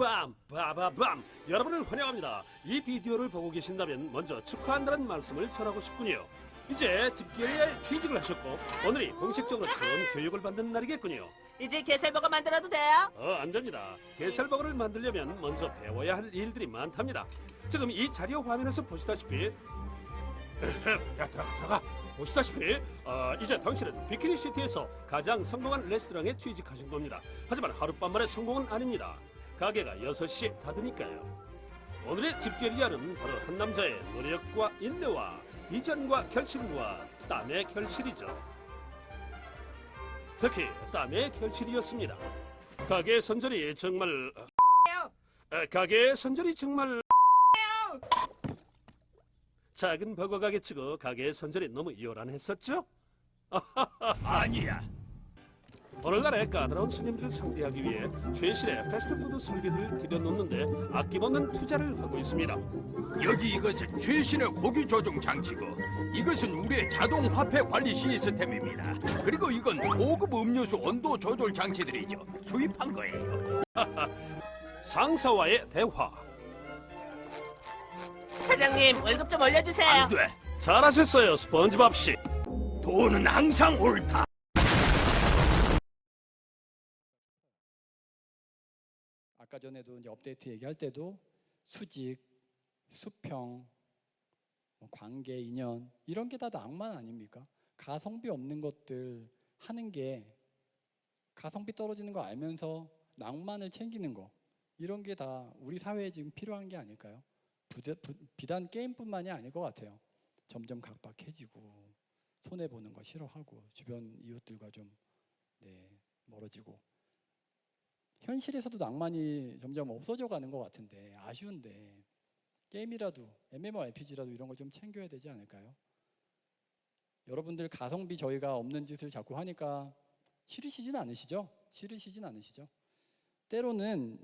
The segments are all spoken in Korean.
빰 빠바밤 여러분을 환영합니다. 이 비디오를 보고 계신다면 먼저 축하한다는 말씀을 전하고 싶군요. 이제 집계에 취직을 하셨고 오늘이 공식적으로 처음 교육을 받는 날이겠군요. 이제 게살버거 만들어도 돼요? 어, 안 됩니다. 게살버거를 만들려면 먼저 배워야 할 일들이 많답니다. 지금 이 자료 화면에서 보시다시피 야 들어가 들어가 보시다시피 어, 이제 당신은 비키니 시티에서 가장 성공한 레스토랑에 취직하신 겁니다. 하지만 하룻밤만의 성공은 아닙니다. 가게가 6시 닫으니까요. 오늘의 집결이야는 바로 한 남자의 노력과 인내와 비전과 결심과 땀의 결실이죠. 특히 땀의 결실이었습니다. 가게 선전이 정말 아, 가게 선전이 정말 작은 버거 가게 치고 가게 선전이 너무 요란했었죠? 아니야. 오늘날 의 까다로운 손님들을 상대하기 위해 최신의 패스트푸드 설비들을 들여놓는데 아낌없는 투자를 하고 있습니다. 여기 이것은 최신의 고기 조종 장치고 이것은 우리의 자동 화폐 관리 시스템입니다. 그리고 이건 고급 음료수 온도 조절 장치들이죠. 수입한 거예요. 상사와의 대화. 사장님 월급 좀 올려주세요. 안 돼. 잘하셨어요, 스펀지밥 씨. 돈은 항상 옳다. 아까 전에도 이제 업데이트 얘기할 때도 수직, 수평, 뭐 관계, 인연 이런 게 다 낭만 아닙니까? 가성비 없는 것들 하는 게 가성비 떨어지는 거 알면서 낭만을 챙기는 거 이런 게 다 우리 사회에 지금 필요한 게 아닐까요? 부대- 부- 비단 게임뿐만이 아닐 것 같아요. 점점 각박해지고 손해 보는 거 싫어하고 주변 이웃들과 좀 네, 멀어지고 현실에서도 낭만이 점점 없어져 가는 것 같은데 아쉬운데 게임이라도 MMORPG라도 이런 걸 좀 챙겨야 되지 않을까요? 여러분들 가성비 저희가 없는 짓을 자꾸 하니까 싫으시진 않으시죠? 싫으시진 않으시죠? 때로는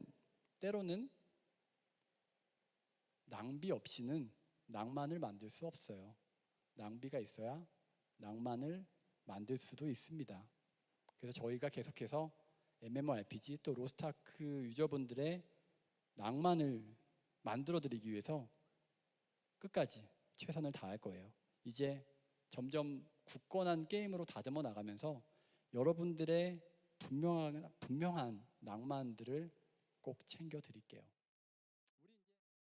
때로는 낭비 없이는 낭만을 만들 수 없어요. 낭비가 있어야 낭만을 만들 수도 있습니다. 그래서 저희가 계속해서 MMORPG 또 로스타크 유저분들의 낭만을 만들어 드리기 위해서 끝까지 최선을 다할 거예요. 이제 점점 굳건한 게임으로 다듬어 나가면서 여러분들의 분명한 분명한 낭만들을 꼭 챙겨 드릴게요.